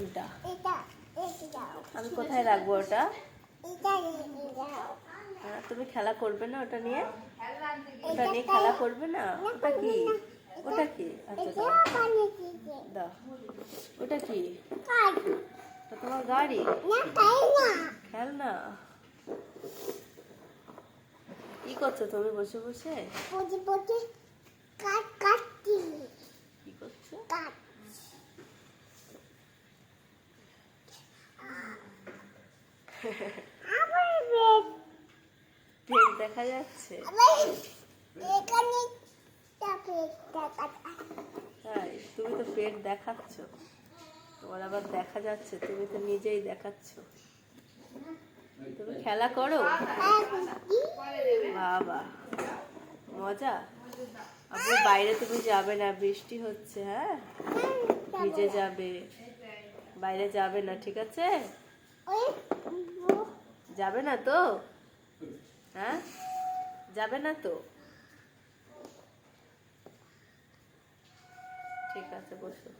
কোনটা আমি কোথায় রাখব ওটা? তুমি খেলা করবে না ওটা নিয়ে? ওটা নিয়ে খেলা করবে না? ওটা কি? ওটা কি? আচ্ছা দাও। দিতে দাও। ওটা কি? তোমার গাড়ি? না তাই না। খেল না কি করছ তুমি বসে বসে? পেট দেখা যাচ্ছে। তাই তুমি তো পেট দেখাচ্ছ। তোমার আবার দেখা যাচ্ছে, তুমি তো নিজেই দেখাচ্ছ। তুমি খেলা করো? বাবা, মজা? আবার বাইরে তুমি যাবে না, বৃষ্টি হচ্ছে হ্যাঁ? ভিজে যাবে। বাইরে যাবে না, ঠিক আছে? যাবে না তো? হ্যাঁ? যাবে না তো? ঠিক আছে বসো।